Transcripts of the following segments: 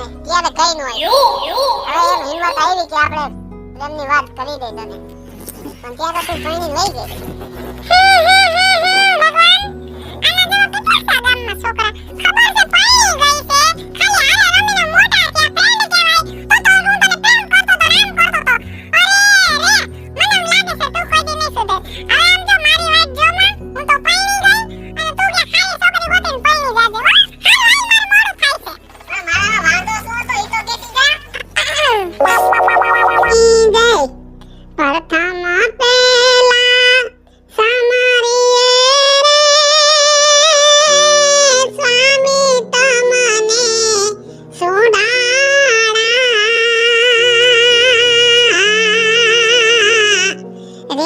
ને ત્યારે કઈ ન હોય. હવે એમ હિંમત આવી કે આપણે પ્રેમની વાત કરી દઈ તને. પણ ત્યારે તું ભણી લઈ ગઈ. ભગવાન. આના જેવા કેટલા ગામમાં છોકરા. ખબર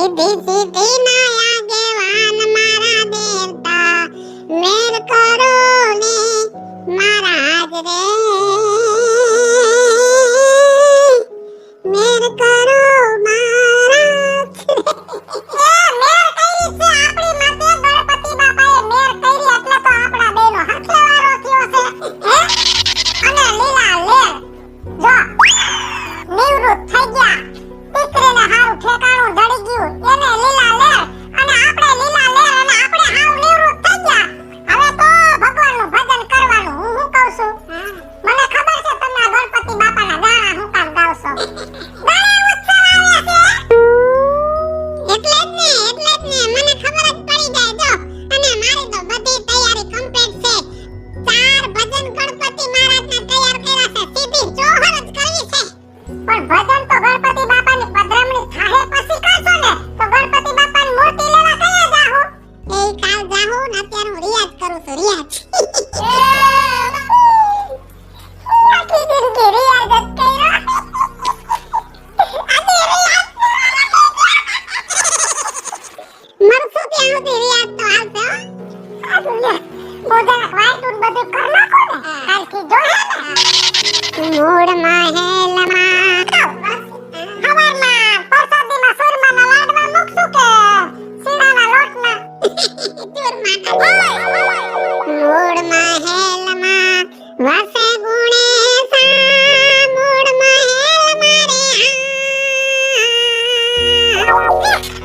B, B, B, B, Ganpati મહારાજ